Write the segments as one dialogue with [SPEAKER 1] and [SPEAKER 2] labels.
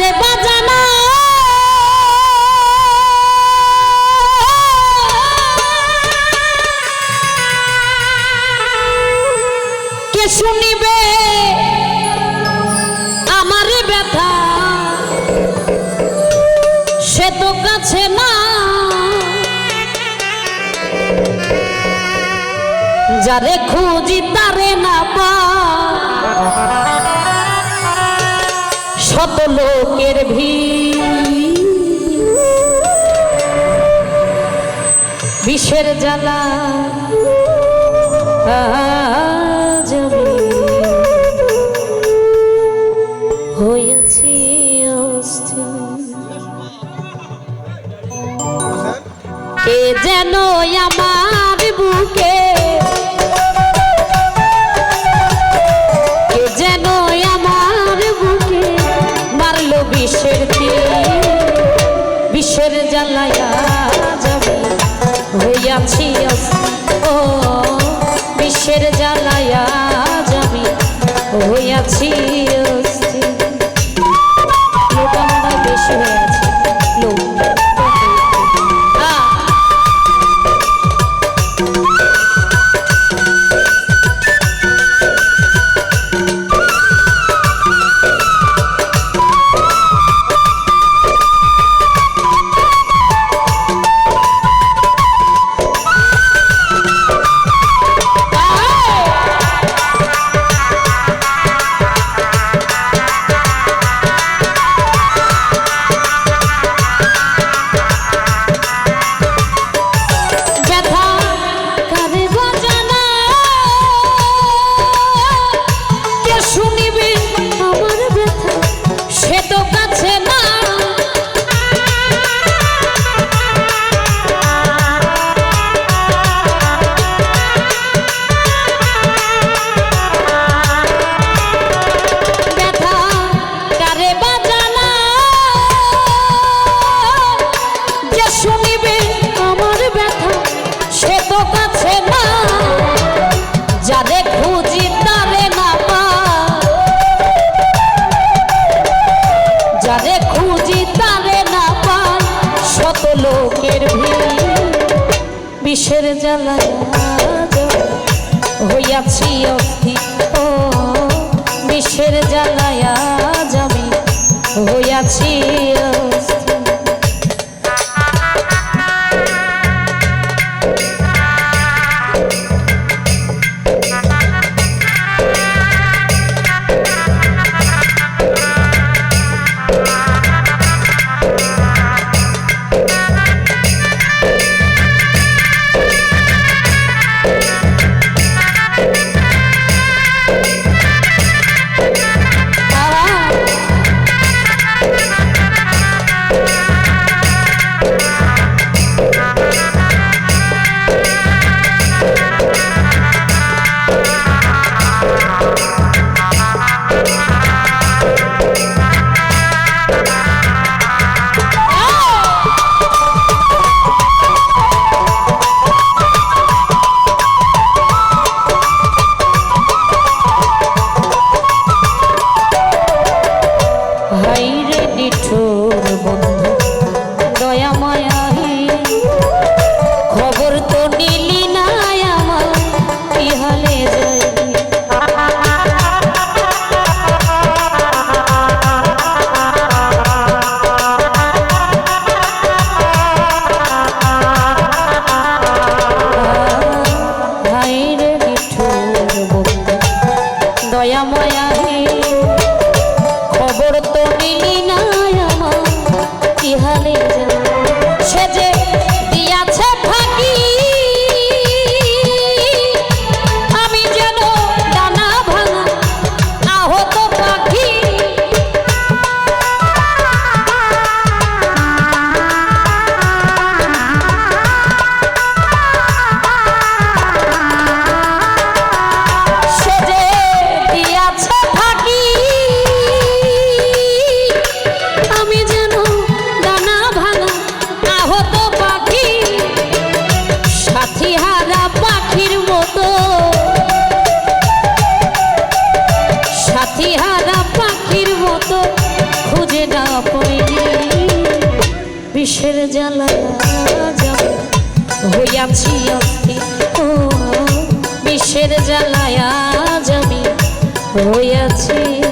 [SPEAKER 1] ব্যথা কাছে না যারে খুঁজি তারে না পা। শত লোকের ভিড়। বিষের জ্বালা হয়েছি অস্থির। কে যেন আমার বুকে? কে যেন তীর, বিষের জ্বালায়া যাবে। হইয়াছি। ও বিষের জ্বালায়া যাবি। হইয়াছি বিষের জ্বালা হইয়াছি অস্থি না পড়ি বিষের জ্বালা হইয়াছি ও বিষের জ্বালায় আজ আমি হইয়াছি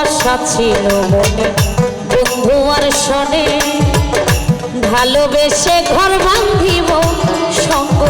[SPEAKER 1] আশা ছিল মনে। বন্ধু আর ভালোবেসে ঘর বান্ধিব সঙ্গ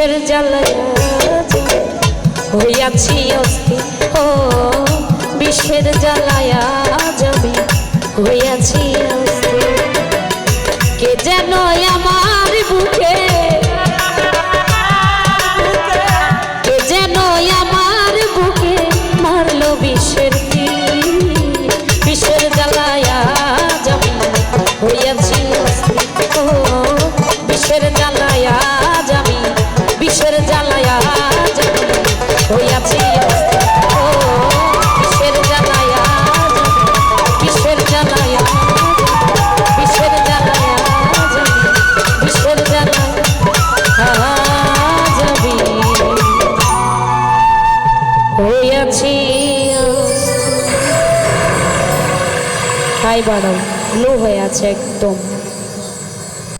[SPEAKER 1] কিসের জ্বালায় হইয়াছি অস্থির। ও বিষের জ্বালায়া বাড়াও লো হয়ে আছে একদম।